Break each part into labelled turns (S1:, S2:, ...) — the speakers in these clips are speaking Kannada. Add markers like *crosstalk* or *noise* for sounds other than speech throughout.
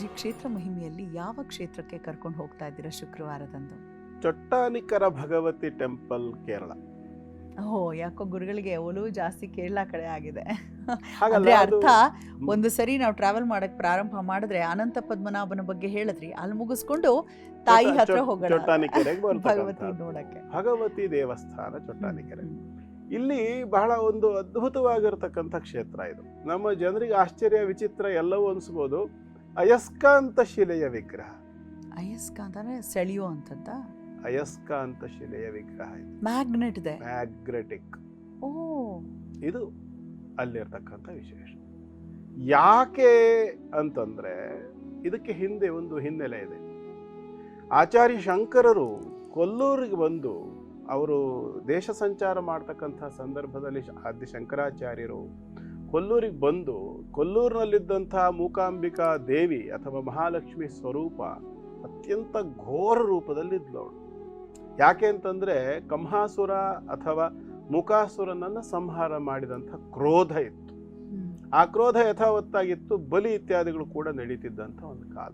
S1: ಗುರುಜಿ ಕ್ಷೇತ್ರ ಮಹಿಮೆಯಲ್ಲಿ ಯಾವ ಕ್ಷೇತ್ರಕ್ಕೆ ಕರ್ಕೊಂಡು ಹೋಗ್ತಾ ಇದ್ದೀರಾ ಶುಕ್ರವಾರದಂದು?
S2: ಚೊಟ್ಟಾನಿಕರ ಭಗವತಿ ಟೆಂಪಲ್ ಕೇರಳ.
S1: ಓ ಯಾಕೋ ಗುರುಗಳಿಗೆ ಒಲವು ಜಾಸ್ತಿ ಕೇರಳ ಕಡೆ ಆಗಿದೆ. ಅಂದ್ರೆ ಅರ್ಥ ಒಂದು ಸರಿ ನಾವು ಟ್ರಾವೆಲ್ ಮಾಡಕ್ ಪ್ರಾರಂಭ ಮಾಡಿದ್ರೆ ಅನಂತ ಪದ್ಮನಾಭನ ಬಗ್ಗೆ ಹೇಳಿದ್ರಿ ಅಲ್ಲಿ ಮುಗಿಸ್ಕೊಂಡು ತಾಯಿ ಹತ್ರ ಹೋಗೋಣ. *laughs* ಭಗವತಿ. ನೋಡಕ್ಕೆ.
S2: ಭಗವತಿ ದೇವಸ್ಥಾನ ಚೊಟ್ಟಾನಿಕೆರೆ. ಇಲ್ಲಿ ಬಹಳ ಒಂದು ಅದ್ಭುತವಾಗಿರ್ತಕ್ಕಂಥ ಕ್ಷೇತ್ರ ಇದು. ನಮ್ಮ ಜನರಿಗೆ ಆಶ್ಚರ್ಯ ವಿಚಿತ್ರ ಎಲ್ಲವೂ ಅನ್ಸ್ಬೋದು. ಅಯಸ್ಕಾಂತ ಶಿಲೆಯ ವಿಗ್ರಹ.
S1: ಅಯಸ್ಕಾಂತ ಅಂದ್ರೆ ಸೆಳೆಯೋ ಅಂತದ್ದ
S2: ಅಯಸ್ಕಾಂತ ಶಿಲೆಯ ವಿಗ್ರಹ ಇದು.
S1: ಮ್ಯಾಗ್ನೆಟ್ ಇದೆ.
S2: ಮ್ಯಾಗ್ರೆಟಿಕ್
S1: ಓ.
S2: ಇದು ಅಲ್ಲಿರ್ತಕ್ಕಂಥ ವಿಶೇಷ. ಯಾಕೆ ಅಂತಂದ್ರೆ ಇದಕ್ಕೆ ಹಿಂದೆ ಒಂದು ಹಿನ್ನೆಲೆ ಇದೆ. ಆಚಾರ್ಯ ಶಂಕರರು ಕೊಲ್ಲೂರಿಗೆ ಬಂದು ಅವರು ದೇಶ ಸಂಚಾರ ಮಾಡ್ತಕ್ಕಂಥ ಸಂದರ್ಭದಲ್ಲಿ ಆದ್ಯ ಶಂಕರಾಚಾರ್ಯರು ಕೊಲ್ಲೂರಿಗೆ ಬಂದು ಕೊಲ್ಲೂರಿನಲ್ಲಿದ್ದಂತಹ ಮೂಕಾಂಬಿಕಾ ದೇವಿ ಅಥವಾ ಮಹಾಲಕ್ಷ್ಮಿ ಸ್ವರೂಪ ಅತ್ಯಂತ ಘೋರ ರೂಪದಲ್ಲಿ ಅವಳು. ಯಾಕೆ ಅಂತಂದರೆ ಕಂಹಾಸುರ ಅಥವಾ ಮುಖಾಸುರನನ್ನು ಸಂಹಾರ ಮಾಡಿದಂಥ ಕ್ರೋಧ ಇತ್ತು. ಆ ಕ್ರೋಧ ಯಥಾವತ್ತಾಗಿತ್ತು ಬಲಿ ಇತ್ಯಾದಿಗಳು ಕೂಡ ನಡೀತಿದ್ದಂಥ ಒಂದು ಕಾಲ.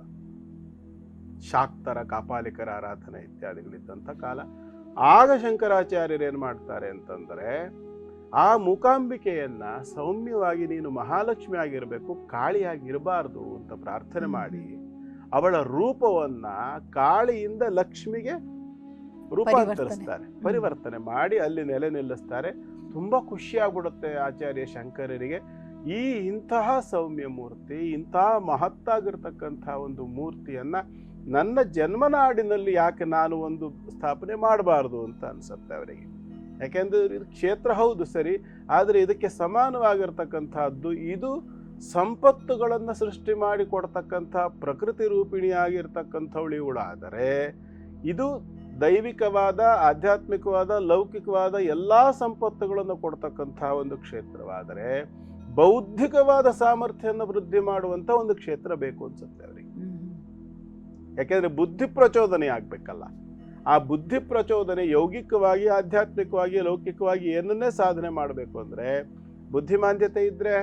S2: ಶಾಕ್ತರ ಕಾಪಾಲಿಕರ ಆರಾಧನೆ ಇತ್ಯಾದಿಗಳಿದ್ದಂಥ ಕಾಲ. ಆಗ ಶಂಕರಾಚಾರ್ಯರು ಏನು ಮಾಡ್ತಾರೆ ಅಂತಂದ್ರೆ ಆ ಮೂಕಾಂಬಿಕೆಯನ್ನ ಸೌಮ್ಯವಾಗಿ ನೀನು ಮಹಾಲಕ್ಷ್ಮಿ ಆಗಿರಬೇಕು ಕಾಳಿಯಾಗಿರಬಾರ್ದು ಅಂತ ಪ್ರಾರ್ಥನೆ ಮಾಡಿ ಅವಳ ರೂಪವನ್ನ ಕಾಳಿಯಿಂದ ಲಕ್ಷ್ಮಿಗೆ ರೂಪಾಂತರಿಸ್ತಾರೆ ಪರಿವರ್ತನೆ. ಮಾಡಿ ಅಲ್ಲಿ ನೆಲೆ ನಿಲ್ಲಿಸ್ತಾರೆ. ತುಂಬಾ ಖುಷಿಯಾಗ್ಬಿಡುತ್ತೆ ಆಚಾರ್ಯ ಶಂಕರರಿಗೆ. ಈ ಇಂತಹ ಸೌಮ್ಯ ಮೂರ್ತಿ ಇಂತಹ ಮಹತ್ತಾಗಿರ್ತಕ್ಕಂಥ ಒಂದು ಮೂರ್ತಿಯನ್ನ ನನ್ನ ಜನ್ಮನಾಡಿನಲ್ಲಿ ಯಾಕೆ ನಾನು ಒಂದು ಸ್ಥಾಪನೆ ಮಾಡಬಾರ್ದು ಅಂತ ಅನ್ಸುತ್ತೆ ಅವರಿಗೆ. ಯಾಕೆಂದ್ರೆ ಇದು ಕ್ಷೇತ್ರ ಹೌದು ಸರಿ ಆದರೆ ಇದಕ್ಕೆ ಸಮಾನವಾಗಿರ್ತಕ್ಕಂಥದ್ದು ಇದು ಸಂಪತ್ತುಗಳನ್ನು ಸೃಷ್ಟಿ ಮಾಡಿ ಕೊಡ್ತಕ್ಕಂಥ ಪ್ರಕೃತಿ ರೂಪಿಣಿಯಾಗಿರ್ತಕ್ಕಂಥವಳು ಇವಳಾದರೆ ಇದು ದೈವಿಕವಾದ ಆಧ್ಯಾತ್ಮಿಕವಾದ ಲೌಕಿಕವಾದ ಎಲ್ಲಾ ಸಂಪತ್ತುಗಳನ್ನು ಕೊಡ್ತಕ್ಕಂಥ ಒಂದು ಕ್ಷೇತ್ರವಾದರೆ ಬೌದ್ಧಿಕವಾದ ಸಾಮರ್ಥ್ಯವನ್ನು ವೃದ್ಧಿ ಮಾಡುವಂತ ಒಂದು ಕ್ಷೇತ್ರ ಬೇಕು ಅನ್ಸುತ್ತೆ ಅವರಿಗೆ. ಯಾಕೆಂದ್ರೆ ಬುದ್ಧಿ ಪ್ರಚೋದನೆ ಆಗ್ಬೇಕಲ್ಲ. ಆ ಬುದ್ಧಿ ಪ್ರಚೋದನೆ ಯೌಗಿಕವಾಗಿ, ಆಧ್ಯಾತ್ಮಿಕವಾಗಿ, ಲೌಕಿಕವಾಗಿ ಏನನ್ನೇ ಸಾಧನೆ ಮಾಡಬೇಕು ಅಂದರೆ ಬುದ್ಧಿಮಾಂದ್ಯತೆ ಇದ್ದರೆ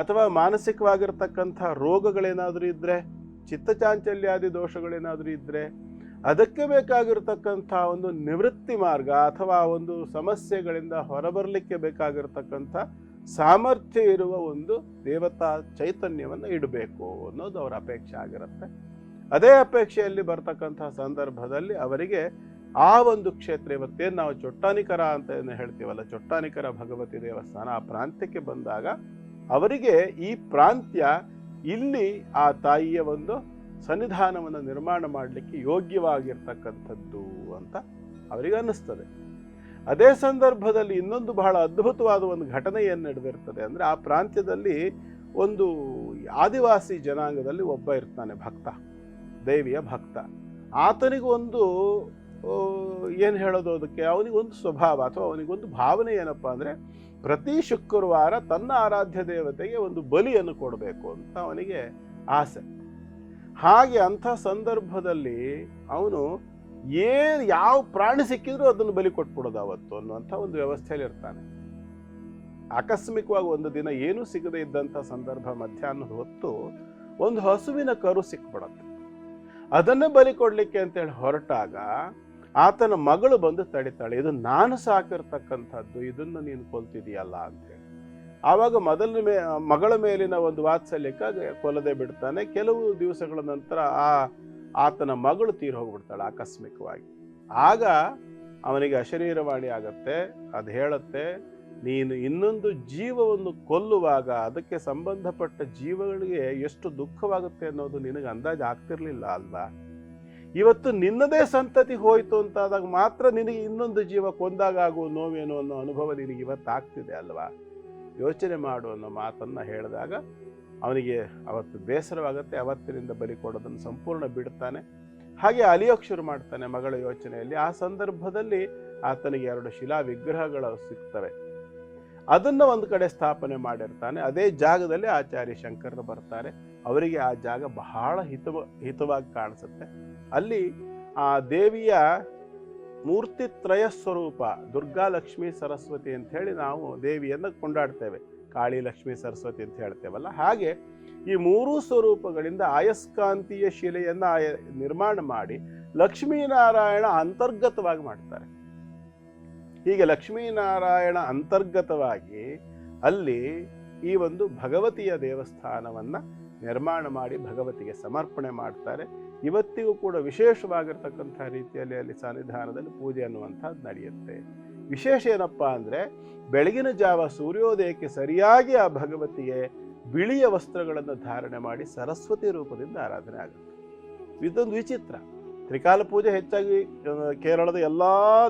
S2: ಅಥವಾ ಮಾನಸಿಕವಾಗಿರ್ತಕ್ಕಂಥ ರೋಗಗಳೇನಾದರೂ ಇದ್ದರೆ ಚಿತ್ತಚಾಂಚಲ್ಯಾದಿ ದೋಷಗಳೇನಾದರೂ ಇದ್ದರೆ ಅದಕ್ಕೆ ಬೇಕಾಗಿರ್ತಕ್ಕಂಥ ಒಂದು ನಿವೃತ್ತಿ ಮಾರ್ಗ ಅಥವಾ ಒಂದು ಸಮಸ್ಯೆಗಳಿಂದ ಹೊರಬರಲಿಕ್ಕೆ ಬೇಕಾಗಿರ್ತಕ್ಕಂಥ ಸಾಮರ್ಥ್ಯ ಇರುವ ಒಂದು ದೇವತಾ ಚೈತನ್ಯವನ್ನು ಇಡಬೇಕು ಅನ್ನೋದು ಅವರ ಅಪೇಕ್ಷೆ ಆಗಿರುತ್ತೆ. ಅದೇ ಅಪೇಕ್ಷೆಯಲ್ಲಿ ಬರ್ತಕ್ಕಂತಹ ಸಂದರ್ಭದಲ್ಲಿ ಅವರಿಗೆ ಆ ಒಂದು ಕ್ಷೇತ್ರ ಇವತ್ತೇನು ನಾವು ಚೊಟ್ಟಾನಿಕರ ಅಂತ ಏನು ಹೇಳ್ತೀವಲ್ಲ, ಚೊಟ್ಟಾನಿಕರ ಭಗವತಿ ದೇವಸ್ಥಾನ ಆ ಪ್ರಾಂತ್ಯಕ್ಕೆ ಬಂದಾಗ ಅವರಿಗೆ ಈ ಪ್ರಾಂತ್ಯ ಇಲ್ಲಿ ಆ ತಾಯಿಯ ಒಂದು ಸನ್ನಿಧಾನವನ್ನು ನಿರ್ಮಾಣ ಮಾಡಲಿಕ್ಕೆ ಯೋಗ್ಯವಾಗಿರ್ತಕ್ಕಂಥದ್ದು ಅಂತ ಅವರಿಗೆ ಅನ್ನಿಸ್ತದೆ. ಅದೇ ಸಂದರ್ಭದಲ್ಲಿ ಇನ್ನೊಂದು ಬಹಳ ಅದ್ಭುತವಾದ ಒಂದು ಘಟನೆ ಏನು ನಡೆದಿರ್ತದೆ ಅಂದರೆ ಆ ಪ್ರಾಂತ್ಯದಲ್ಲಿ ಒಂದು ಆದಿವಾಸಿ ಜನಾಂಗದಲ್ಲಿ ಒಬ್ಬ ಇರ್ತಾನೆ ಭಕ್ತ. ದೇವಿಯ ಭಕ್ತ. ಆತನಿಗೊಂದು ಏನು ಹೇಳೋದು ಅದಕ್ಕೆ? ಅವನಿಗೊಂದು ಸ್ವಭಾವ ಅಥವಾ ಅವನಿಗೊಂದು ಭಾವನೆ ಏನಪ್ಪ ಅಂದರೆ, ಪ್ರತಿ ಶುಕ್ರವಾರ ತನ್ನ ಆರಾಧ್ಯ ದೇವತೆಗೆ ಒಂದು ಬಲಿಯನ್ನು ಕೊಡಬೇಕು ಅಂತ ಅವನಿಗೆ ಆಸೆ. ಹಾಗೆ ಅಂಥ ಸಂದರ್ಭದಲ್ಲಿ ಅವನು ಏನು ಯಾವ ಪ್ರಾಣಿ ಸಿಕ್ಕಿದ್ರೂ ಅದನ್ನು ಬಲಿ ಕೊಟ್ಬಿಡೋದು ಅವತ್ತು ಅನ್ನುವಂಥ ಒಂದು ವ್ಯವಸ್ಥೆಯಲ್ಲಿ ಇರ್ತಾನೆ. ಆಕಸ್ಮಿಕವಾಗಿ ಒಂದು ದಿನ ಏನೂ ಸಿಗದೇ ಇದ್ದಂಥ ಸಂದರ್ಭ ಮಧ್ಯಾಹ್ನದ ಹೊತ್ತು ಒಂದು ಹಸುವಿನ ಕರು ಸಿಕ್ಬಿಡತ್ತೆ. ಅದನ್ನೇ ಬಲಿ ಕೊಡಲಿಕ್ಕೆ ಅಂತೇಳಿ ಹೊರಟಾಗ ಆತನ ಮಗಳು ಬಂದು ತಡಿತಾಳೆ, ಇದು ನಾನು ಸಾಕಿರ್ತಕ್ಕಂಥದ್ದು, ಇದನ್ನು ನೀನು ಕೊಲ್ತಿದೀಯಲ್ಲ ಅಂತೇಳಿ. ಆವಾಗ ಮೊದಲ ಮೇ, ಮಗಳ ಮೇಲಿನ ಒಂದು ವಾತ್ಸಲ್ಯಕ್ಕೆ ಕೊಲ್ಲದೆ ಬಿಡ್ತಾನೆ. ಕೆಲವು ದಿವಸಗಳ ನಂತರ ಆ ಆತನ ಮಗಳು ತೀರ್ ಹೋಗ್ಬಿಡ್ತಾಳೆ ಆಕಸ್ಮಿಕವಾಗಿ. ಆಗ ಅವನಿಗೆ ಅಶರೀರವಾಣಿ ಆಗತ್ತೆ, ಅದು ಹೇಳುತ್ತೆ ನೀನು ಇನ್ನೊಂದು ಜೀವವನ್ನು ಕೊಲ್ಲುವಾಗ ಅದಕ್ಕೆ ಸಂಬಂಧಪಟ್ಟ ಜೀವಗಳಿಗೆ ಎಷ್ಟು ದುಃಖವಾಗುತ್ತೆ ಅನ್ನೋದು ನಿನಗೆ ಅಂದಾಜು ಆಗ್ತಿರ್ಲಿಲ್ಲ ಅಲ್ವಾ? ಇವತ್ತು ನಿನ್ನದೇ ಸಂತತಿ ಹೋಯಿತು ಅಂತಾದಾಗ ಮಾತ್ರ ನಿನಗೆ ಇನ್ನೊಂದು ಜೀವ ಕೊಂದಾಗ ಆಗುವ ನೋವೇನು ಅನ್ನೋ ಅನುಭವ ನಿನಗೆ ಇವತ್ತು ಆಗ್ತಿದೆ ಅಲ್ವಾ? ಯೋಚನೆ ಮಾಡು ಅನ್ನೋ ಮಾತನ್ನ ಹೇಳಿದಾಗ ಅವನಿಗೆ ಅವತ್ತು ಬೇಸರವಾಗುತ್ತೆ, ಅವತ್ತಿನಿಂದ ಬಲಿ ಕೊಡೋದನ್ನು ಸಂಪೂರ್ಣ ಬಿಡ್ತಾನೆ. ಹಾಗೆ ಅಲಿಯೋಕ್ ಶುರು ಮಾಡ್ತಾನೆ ಮಗಳ ಯೋಚನೆಯಲ್ಲಿ. ಆ ಸಂದರ್ಭದಲ್ಲಿ ಆತನಿಗೆ ಎರಡು ಶಿಲಾ ವಿಗ್ರಹಗಳು ಸಿಗ್ತವೆ. ಅದನ್ನ ಒಂದು ಕಡೆ ಸ್ಥಾಪನೆ ಮಾಡಿರ್ತಾನೆ. ಅದೇ ಜಾಗದಲ್ಲಿ ಆಚಾರ್ಯ ಶಂಕರರು ಬರ್ತಾರೆ. ಅವರಿಗೆ ಆ ಜಾಗ ಬಹಳ ಹಿತವ, ಹಿತವಾಗಿ ಕಾಣಿಸುತ್ತೆ. ಅಲ್ಲಿ ಆ ದೇವಿಯ ಮೂರ್ತಿ ತ್ರಯ ಸ್ವರೂಪ, ದುರ್ಗಾ ಲಕ್ಷ್ಮಿ ಸರಸ್ವತಿ ಅಂತ ಹೇಳಿ ನಾವು ದೇವಿಯನ್ನು ಕೊಂಡಾಡ್ತೇವೆ. ಕಾಳಿ ಲಕ್ಷ್ಮಿ ಸರಸ್ವತಿ ಅಂತ ಹೇಳ್ತೇವಲ್ಲ. ಹಾಗೆ ಈ ಮೂರೂ ಸ್ವರೂಪಗಳಿಂದ ಆಯಸ್ಕಾಂತೀಯ ಶಿಲೆಯನ್ನು ಆಯ- ನಿರ್ಮಾಣ ಮಾಡಿ ಲಕ್ಷ್ಮೀನಾರಾಯಣ ಅಂತರ್ಗತವಾಗಿ ಮಾಡ್ತಾರೆ. ಹೀಗೆ ಲಕ್ಷ್ಮೀನಾರಾಯಣ ಅಂತರ್ಗತವಾಗಿ ಅಲ್ಲಿ ಈ ಒಂದು ಭಗವತಿಯ ದೇವಸ್ಥಾನವನ್ನು ನಿರ್ಮಾಣ ಮಾಡಿ ಭಗವತಿಗೆ ಸಮರ್ಪಣೆ ಮಾಡ್ತಾರೆ. ಇವತ್ತಿಗೂ ಕೂಡ ವಿಶೇಷವಾಗಿರ್ತಕ್ಕಂಥ ರೀತಿಯಲ್ಲಿ ಅಲ್ಲಿ ಸನ್ನಿಧಾನದಲ್ಲಿ ಪೂಜೆ ಅನ್ನುವಂಥದ್ದು ನಡೆಯುತ್ತೆ. ವಿಶೇಷ ಏನಪ್ಪ ಅಂದರೆ ಬೆಳಗಿನ ಜಾವ ಸೂರ್ಯೋದಯಕ್ಕೆ ಸರಿಯಾಗಿ ಆ ಭಗವತಿಗೆ ಬಿಳಿಯ ವಸ್ತ್ರಗಳನ್ನು ಧಾರಣೆ ಮಾಡಿ ಸರಸ್ವತಿ ರೂಪದಿಂದ ಆರಾಧನೆ ಆಗುತ್ತೆ. ಇದೊಂದು ವಿಚಿತ್ರ. ತ್ರಿಕಾಲ ಪೂಜೆ ಹೆಚ್ಚಾಗಿ ಕೇರಳದ ಎಲ್ಲ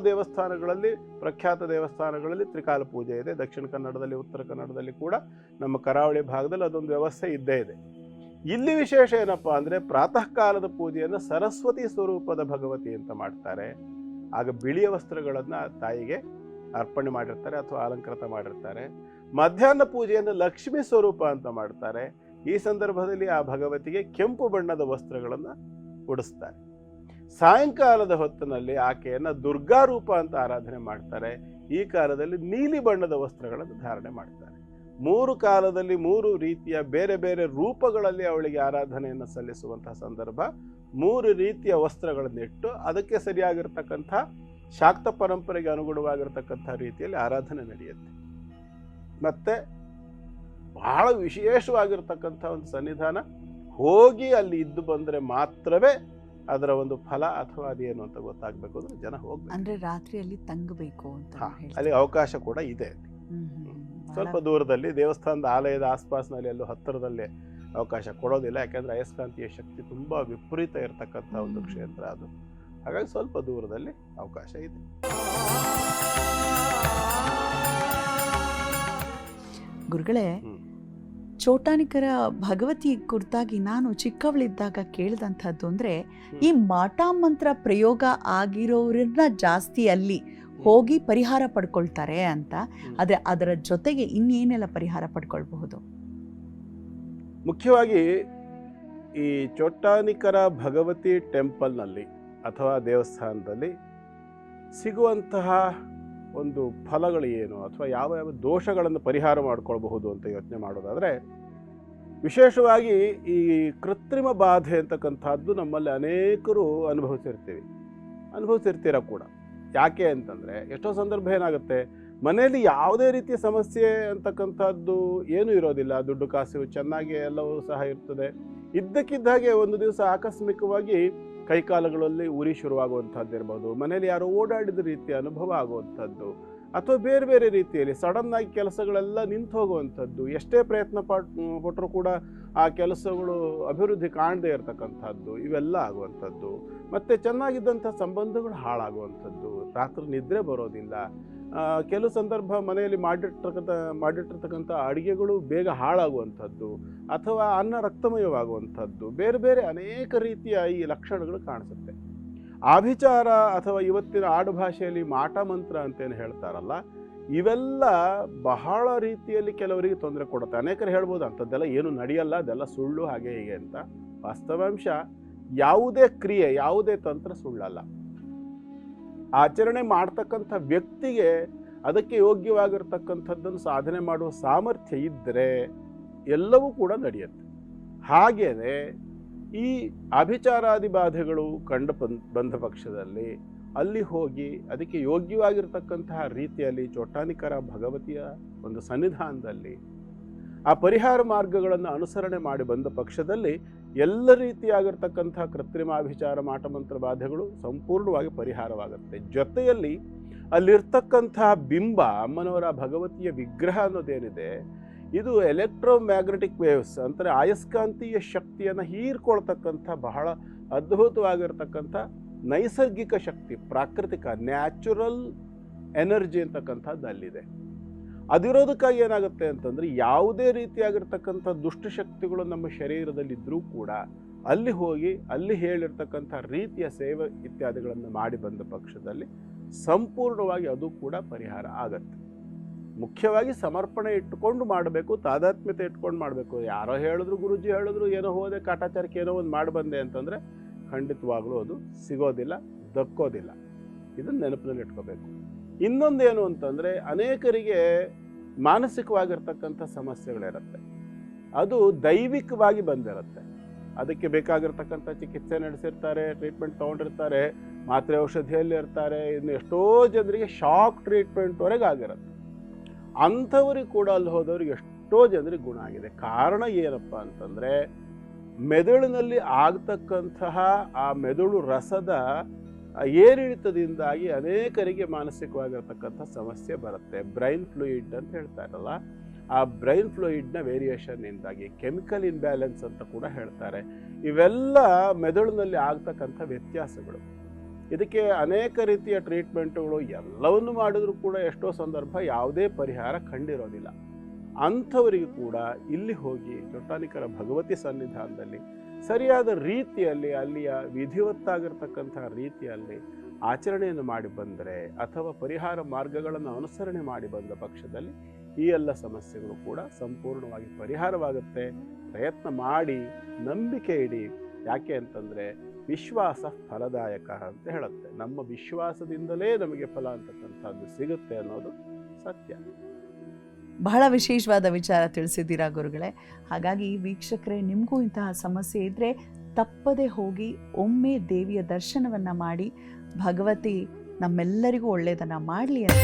S2: ದೇವಸ್ಥಾನಗಳಲ್ಲಿ, ಪ್ರಖ್ಯಾತ ದೇವಸ್ಥಾನಗಳಲ್ಲಿ ತ್ರಿಕಾಲ ಪೂಜೆ ಇದೆ. ದಕ್ಷಿಣ ಕನ್ನಡದಲ್ಲಿ, ಉತ್ತರ ಕನ್ನಡದಲ್ಲಿ ಕೂಡ ನಮ್ಮ ಕರಾವಳಿ ಭಾಗದಲ್ಲಿ ಅದೊಂದು ವ್ಯವಸ್ಥೆ ಇದ್ದೇ ಇದೆ. ಇಲ್ಲಿ ವಿಶೇಷ ಏನಪ್ಪಾ ಅಂದ್ರೆ ಪ್ರಾತಃ ಕಾಲದ ಪೂಜೆಯನ್ನು ಸರಸ್ವತಿ ಸ್ವರೂಪದ ಭಗವತಿ ಅಂತ ಮಾಡ್ತಾರೆ. ಆಗ ಬಿಳಿಯ ವಸ್ತ್ರಗಳನ್ನು ತಾಯಿಗೆ ಅರ್ಪಣೆ ಮಾಡಿರ್ತಾರೆ ಅಥವಾ ಅಲಂಕೃತ ಮಾಡಿರ್ತಾರೆ. ಮಧ್ಯಾಹ್ನ ಪೂಜೆಯನ್ನು ಲಕ್ಷ್ಮೀ ಸ್ವರೂಪ ಅಂತ ಮಾಡ್ತಾರೆ. ಈ ಸಂದರ್ಭದಲ್ಲಿ ಆ ಭಗವತಿಗೆ ಕೆಂಪು ಬಣ್ಣದ ವಸ್ತ್ರಗಳನ್ನು ಉಡಿಸ್ತಾರೆ. ಸಾಯಂಕಾಲದ ಹೊತ್ತಿನಲ್ಲಿ ಆಕೆಯನ್ನ ದುರ್ಗಾ ರೂಪ ಅಂತ ಆರಾಧನೆ ಮಾಡ್ತಾರೆ. ಈ ಕಾಲದಲ್ಲಿ ನೀಲಿ ಬಣ್ಣದ ವಸ್ತ್ರಗಳನ್ನು ಧಾರಣೆ ಮಾಡ್ತಾರೆ. ಮೂರು ಕಾಲದಲ್ಲಿ ಮೂರು ರೀತಿಯ ಬೇರೆ ಬೇರೆ ರೂಪಗಳಲ್ಲಿ ಅವಳಿಗೆ ಆರಾಧನೆಯನ್ನು ಸಲ್ಲಿಸುವಂತಹ ಸಂದರ್ಭ ಮೂರು ರೀತಿಯ ವಸ್ತ್ರಗಳನ್ನಿಟ್ಟು ಅದಕ್ಕೆ ಸರಿಯಾಗಿರ್ತಕ್ಕಂಥ ಶಾಕ್ತ ಪರಂಪರೆಗೆ ಅನುಗುಣವಾಗಿರ್ತಕ್ಕಂಥ ರೀತಿಯಲ್ಲಿ ಆರಾಧನೆ ನಡೆಯುತ್ತೆ. ಮತ್ತೆ ಬಹಳ ವಿಶೇಷವಾಗಿರ್ತಕ್ಕಂಥ ಒಂದು ಸನ್ನಿಧಾನ, ಹೋಗಿ ಅಲ್ಲಿ ಇದ್ದು ಬಂದರೆ ಮಾತ್ರವೇ ಅದರ ಒಂದು ಫಲ ಅಥವಾ ಅದೇನು ಅಂತ ಗೊತ್ತಾಗಬೇಕು ಅಂದ್ರೆ ಜನ ಹೋಗ್ಬೇಕು.
S1: ಅಂದ್ರೆ ರಾತ್ರಿಯಲ್ಲಿ ತಂಗಬೇಕು ಅಂತ
S2: ಅಲ್ಲಿ ಅವಕಾಶ ಕೂಡ ಇದೆ. ಸ್ವಲ್ಪ ದೂರದಲ್ಲಿ ದೇವಸ್ಥಾನದ ಆಲಯದ ಆಸ್ಪಾಸ್ನಲ್ಲಿ ಎಲ್ಲೂ ಹತ್ತಿರದಲ್ಲಿ ಅವಕಾಶ ಕೊಡೋದಿಲ್ಲ ಯಾಕಂದ್ರೆ ಅಯಸ್ಕಾಂತೀಯ ಶಕ್ತಿ ತುಂಬಾ ವಿಪರೀತ ಇರತಕ್ಕಂಥ ಒಂದು ಕ್ಷೇತ್ರ ಅದು. ಹಾಗಾಗಿ ಸ್ವಲ್ಪ ದೂರದಲ್ಲಿ ಅವಕಾಶ ಇದೆ.
S1: ಗುರುಗಳೇ. ಚೋಟಾನಿಕರ ಭಗವತಿ ಕುರಿತಾಗಿ ನಾನು ಚಿಕ್ಕವಳಿದ್ದಾಗ ಕೇಳಿದಂಥದ್ದು ಅಂದರೆ ಈ ಮಾಟಾ ಮಂತ್ರ ಪ್ರಯೋಗ ಆಗಿರೋರನ್ನ ಜಾಸ್ತಿ ಅಲ್ಲಿ ಹೋಗಿ ಪರಿಹಾರ ಪಡ್ಕೊಳ್ತಾರೆ ಅಂತ. ಆದರೆ ಅದರ ಜೊತೆಗೆ ಇನ್ನೇನೆಲ್ಲ ಪರಿಹಾರ ಪಡ್ಕೊಳ್ಬಹುದು?
S2: ಮುಖ್ಯವಾಗಿ ಈ ಚೋಟಾನಿಕರ ಭಗವತಿ ಟೆಂಪಲ್ನಲ್ಲಿ ಅಥವಾ ದೇವಸ್ಥಾನದಲ್ಲಿ ಸಿಗುವಂತಹ ಒಂದು ಫಲಗಳು ಏನು ಅಥವಾ ಯಾವ ಯಾವ ದೋಷಗಳನ್ನು ಪರಿಹಾರ ಮಾಡ್ಕೊಳ್ಬಹುದು ಅಂತ ಯೋಚನೆ ಮಾಡೋದಾದರೆ, ವಿಶೇಷವಾಗಿ ಈ ಕೃತ್ರಿಮ ಬಾಧೆ ಅಂತಕ್ಕಂಥದ್ದು ನಮ್ಮಲ್ಲಿ ಅನೇಕರು ಅನುಭವಿಸಿರ್ತೀವಿ. ಅನುಭವಿಸಿರ್ತೀರ ಕೂಡ. ಯಾಕೆ ಅಂತಂದರೆ, ಎಷ್ಟೋ ಸಂದರ್ಭ ಏನಾಗುತ್ತೆ, ಮನೆಯಲ್ಲಿ ಯಾವುದೇ ರೀತಿಯ ಸಮಸ್ಯೆ ಅಂತಕ್ಕಂಥದ್ದು ಏನೂ ಇರೋದಿಲ್ಲ. ದುಡ್ಡು ಕಾಸು ಚೆನ್ನಾಗಿ ಎಲ್ಲವೂ ಸಹ ಇರ್ತದೆ. ಇದ್ದಕ್ಕಿದ್ದ ಹಾಗೆ ಒಂದು ದಿವಸ ಆಕಸ್ಮಿಕವಾಗಿ ಕೈಕಾಲುಗಳಲ್ಲಿ ಉರಿ ಶುರುವಾಗುವಂಥದ್ದು ಇರ್ಬೋದು ಮನೇಲಿ ಯಾರೋ ಓಡಾಡಿದ ರೀತಿಯ ಅನುಭವ ಆಗುವಂಥದ್ದು, ಅಥವಾ ಬೇರೆ ಬೇರೆ ರೀತಿಯಲ್ಲಿ ಸಡನ್ ಆಗಿ ಕೆಲಸಗಳೆಲ್ಲ ನಿಂತು ಹೋಗುವಂಥದ್ದು, ಎಷ್ಟೇ ಪ್ರಯತ್ನ ಪಟ್ ಪಟ್ಟರೂ ಕೂಡ ಆ ಕೆಲಸಗಳು ಅಭಿವೃದ್ಧಿ ಕಾಣದೇ ಇರತಕ್ಕಂಥದ್ದು, ಇವೆಲ್ಲ ಆಗುವಂಥದ್ದು. ಮತ್ತು ಚೆನ್ನಾಗಿದ್ದಂಥ ಸಂಬಂಧಗಳು ಹಾಳಾಗುವಂಥದ್ದು. ರಾತ್ರಿ ನಿದ್ರೆ ಬರೋದಿಲ್ಲ. ಕೆಲವು ಸಂದರ್ಭ ಮನೆಯಲ್ಲಿ ಮಾಡಿರ್ತಕ್ಕಂಥ ಮಾಡಿಟ್ಟಿರ್ತಕ್ಕಂಥ ಅಡುಗೆಗಳು ಬೇಗ ಹಾಳಾಗುವಂಥದ್ದು ಅಥವಾ ಅನ್ನ ರಕ್ತಮಯವಾಗುವಂಥದ್ದು. ಬೇರೆ ಬೇರೆ ಅನೇಕ ರೀತಿಯ ಈ ಲಕ್ಷಣಗಳು ಕಾಣಿಸುತ್ತೆ. ಆಭಿಚಾರ ಅಥವಾ ಇವತ್ತಿನ ಆಡುಭಾಷೆಯಲ್ಲಿ ಮಾಟ ಮಂತ್ರ ಅಂತೇನು ಹೇಳ್ತಾರಲ್ಲ, ಇವೆಲ್ಲ ಬಹಳ ರೀತಿಯಲ್ಲಿ ಕೆಲವರಿಗೆ ತೊಂದರೆ ಕೊಡುತ್ತೆ. ಅನೇಕರು ಹೇಳ್ಬೋದು ಅಂಥದ್ದೆಲ್ಲ ಏನು ನಡೆಯಲ್ಲ, ಅದೆಲ್ಲ ಸುಳ್ಳು ಹಾಗೆ ಹೀಗೆ ಅಂತ. ವಾಸ್ತವಾಂಶ ಯಾವುದೇ ಕ್ರಿಯೆ, ಯಾವುದೇ ತಂತ್ರ ಸುಳ್ಳಲ್ಲ. ಆಚರಣೆ ಮಾಡ್ತಕ್ಕಂಥ ವ್ಯಕ್ತಿಗೆ ಅದಕ್ಕೆ ಯೋಗ್ಯವಾಗಿರ್ತಕ್ಕಂಥದ್ದನ್ನು ಸಾಧನೆ ಮಾಡುವ ಸಾಮರ್ಥ್ಯ ಇದ್ದರೆ ಎಲ್ಲವೂ ಕೂಡ ನಡೆಯುತ್ತೆ. ಹಾಗೆಯೇ ಈ ಅಭಿಚಾರಾದಿ ಬಾಧೆಗಳು ಕಂಡು ಬಂದ್- ಪಕ್ಷದಲ್ಲಿ ಅಲ್ಲಿ ಹೋಗಿ ಅದಕ್ಕೆ ಯೋಗ್ಯವಾಗಿರ್ತಕ್ಕಂತಹ ರೀತಿಯಲ್ಲಿ ಚೊಟ್ಟಾನಿಕರ ಭಗವತಿಯ ಒಂದು ಸನ್ನಿಧಾನದಲ್ಲಿ ಆ ಪರಿಹಾರ ಮಾರ್ಗಗಳನ್ನು ಅನುಸರಣೆ ಮಾಡಿ ಬಂದ ಪಕ್ಷದಲ್ಲಿ ಎಲ್ಲ ರೀತಿಯಾಗಿರ್ತಕ್ಕಂಥ ಕೃತ್ರಿಮಾಭಿಚಾರ ಮಾಟಮಂತ್ರ ಬಾಧೆಗಳು ಸಂಪೂರ್ಣವಾಗಿ ಪರಿಹಾರವಾಗುತ್ತೆ. ಜೊತೆಯಲ್ಲಿ ಅಲ್ಲಿರ್ತಕ್ಕಂಥ ಬಿಂಬ, ಅಮ್ಮನವರ ಭಗವತಿಯ ವಿಗ್ರಹ ಅನ್ನೋದೇನಿದೆ, ಇದು ಎಲೆಕ್ಟ್ರೋ ಮ್ಯಾಗ್ನೆಟಿಕ್ ವೇವ್ಸ್ ಅಂದರೆ ಆಯಸ್ಕಾಂತೀಯ ಶಕ್ತಿಯನ್ನು ಹೀರ್ಕೊಳ್ತಕ್ಕಂಥ ಬಹಳ ಅದ್ಭುತವಾಗಿರ್ತಕ್ಕಂಥ ನೈಸರ್ಗಿಕ ಶಕ್ತಿ, ಪ್ರಾಕೃತಿಕ ನ್ಯಾಚುರಲ್ ಎನರ್ಜಿ ಅಂತಕ್ಕಂಥದ್ದು ಅಲ್ಲಿದೆ ಅದಿರೋದಕ್ಕಾಗಿ ಏನಾಗುತ್ತೆ ಅಂತಂದ್ರೆ ಯಾವುದೇ ರೀತಿಯಾಗಿರ್ತಕ್ಕಂಥ ದುಷ್ಟಶಕ್ತಿಗಳು ನಮ್ಮ ಶರೀರದಲ್ಲಿದ್ದರೂ ಕೂಡ ಅಲ್ಲಿ ಹೋಗಿ, ಅಲ್ಲಿ ಹೇಳಿರ್ತಕ್ಕಂಥ ರೀತಿಯ ಸೇವೆ ಇತ್ಯಾದಿಗಳನ್ನು ಮಾಡಿ ಬಂದ ಪಕ್ಷದಲ್ಲಿ ಸಂಪೂರ್ಣವಾಗಿ ಅದು ಕೂಡ ಪರಿಹಾರ ಆಗತ್ತೆ. ಮುಖ್ಯವಾಗಿ ಸಮರ್ಪಣೆ ಇಟ್ಟುಕೊಂಡು ಮಾಡಬೇಕು, ತಾದಾತ್ಮ್ಯತೆ ಇಟ್ಕೊಂಡು ಮಾಡಬೇಕು. ಯಾರೋ ಹೇಳಿದ್ರು, ಗುರುಜಿ ಹೇಳಿದ್ರು, ಏನೋ ಹೋದೆ, ಕಾಟಾಚಾರಕ್ಕೆ ಏನೋ ಒಂದು ಮಾಡಿ ಬಂದೆ ಅಂತಂದರೆ ಖಂಡಿತವಾಗ್ಲೂ ಅದು ಸಿಗೋದಿಲ್ಲ, ದಕ್ಕೋದಿಲ್ಲ. ಇದನ್ನು ನೆನಪಿನಲ್ಲಿ ಇಟ್ಕೋಬೇಕು. ಇನ್ನೊಂದೇನು ಅಂತಂದರೆ ಅನೇಕರಿಗೆ ಮಾನಸಿಕವಾಗಿರ್ತಕ್ಕಂಥ ಸಮಸ್ಯೆಗಳಿರುತ್ತೆ. ಅದು ದೈವಿಕವಾಗಿ ಬಂದಿರುತ್ತೆ. ಅದಕ್ಕೆ ಬೇಕಾಗಿರ್ತಕ್ಕಂಥ ಚಿಕಿತ್ಸೆ ನಡೆಸಿರ್ತಾರೆ, ಟ್ರೀಟ್ಮೆಂಟ್ ತೊಗೊಂಡಿರ್ತಾರೆ, ಮಾತ್ರೆ ಔಷಧಿಯಲ್ಲಿ ಇರ್ತಾರೆ, ಇನ್ನು ಎಷ್ಟೋ ಜನರಿಗೆ ಶಾಕ್ ಟ್ರೀಟ್ಮೆಂಟ್ವರೆಗೆ ಆಗಿರುತ್ತೆ. ಅಂಥವ್ರಿಗೆ ಕೂಡ ಅಲ್ಲಿ ಹೋದವ್ರಿಗೆ ಎಷ್ಟೋ ಜನರಿಗೆ ಗುಣ ಆಗಿದೆ. ಕಾರಣ ಏನಪ್ಪ ಅಂತಂದರೆ, ಮೆದುಳಿನಲ್ಲಿ ಆಗ್ತಕ್ಕಂತಹ ಆ ಮೆದುಳು ರಸದ ಏರಿಳಿತದಿಂದಾಗಿ ಅನೇಕರಿಗೆ ಮಾನಸಿಕವಾಗಿರ್ತಕ್ಕಂಥ ಸಮಸ್ಯೆ ಬರುತ್ತೆ. ಬ್ರೈನ್ ಫ್ಲೂಯಿಡ್ ಅಂತ ಹೇಳ್ತಾ ಇರಲ್ಲ. ಆ ಬ್ರೈನ್ ಫ್ಲೂಯಿಡ್ನ ವೇರಿಯೇಷನ್ನಿಂದಾಗಿ, ಕೆಮಿಕಲ್ ಇಂಬ್ಯಾಲೆನ್ಸ್ ಅಂತ ಕೂಡ ಹೇಳ್ತಾರೆ. ಇವೆಲ್ಲ ಮೆದುಳಿನಲ್ಲಿ ಆಗ್ತಕ್ಕಂಥ ವ್ಯತ್ಯಾಸಗಳು. ಇದಕ್ಕೆ ಅನೇಕ ರೀತಿಯ ಟ್ರೀಟ್ಮೆಂಟ್ಗಳು ಎಲ್ಲವನ್ನು ಮಾಡಿದರೂ ಕೂಡ ಎಷ್ಟೋ ಸಂದರ್ಭ ಯಾವುದೇ ಪರಿಹಾರ ಕಂಡಿರೋದಿಲ್ಲ. ಅಂಥವರಿಗೂ ಕೂಡ ಇಲ್ಲಿ ಹೋಗಿ ಜೊಟ್ಟಾನಿಕರ ಭಗವತಿ ಸನ್ನಿಧಾನದಲ್ಲಿ ಸರಿಯಾದ ರೀತಿಯಲ್ಲಿ ಅಲ್ಲಿಯ ವಿಧಿವತ್ತಾಗಿರ್ತಕ್ಕಂಥ ರೀತಿಯಲ್ಲಿ ಆಚರಣೆಯನ್ನು ಮಾಡಿ ಬಂದರೆ ಅಥವಾ ಪರಿಹಾರ ಮಾರ್ಗಗಳನ್ನು ಅನುಸರಣೆ ಮಾಡಿ ಬಂದ ಪಕ್ಷದಲ್ಲಿ ಈ ಎಲ್ಲ ಸಮಸ್ಯೆಗಳು ಕೂಡ ಸಂಪೂರ್ಣವಾಗಿ ಪರಿಹಾರವಾಗುತ್ತೆ. ಪ್ರಯತ್ನ ಮಾಡಿ, ನಂಬಿಕೆ ಇಡಿ. ಯಾಕೆ ಅಂತಂದರೆ ವಿಶ್ವಾಸ ಫಲದಾಯಕ ಅಂತ ಹೇಳುತ್ತೆ. ನಮ್ಮ ವಿಶ್ವಾಸದಿಂದಲೇ ನಮಗೆ ಫಲ ಅಂತಕ್ಕಂಥದ್ದು ಸಿಗುತ್ತೆ ಅನ್ನೋದು ಸತ್ಯ.
S1: ಬಹಳ ವಿಶೇಷವಾದ ವಿಚಾರ ತಿಳಿಸಿದ್ದೀರಾ ಗುರುಗಳೇ. ಹಾಗಾಗಿ ವೀಕ್ಷಕರೇ, ನಿಮಗೂ ಇಂತಹ ಸಮಸ್ಯೆ ಇದ್ದರೆ ತಪ್ಪದೆ ಹೋಗಿ ಒಮ್ಮೆ ದೇವಿಯ ದರ್ಶನವನ್ನು ಮಾಡಿ, ಭಗವತಿ ನಮ್ಮೆಲ್ಲರಿಗೂ ಒಳ್ಳೆಯದನ್ನು ಮಾಡಲಿ ಅಂತ.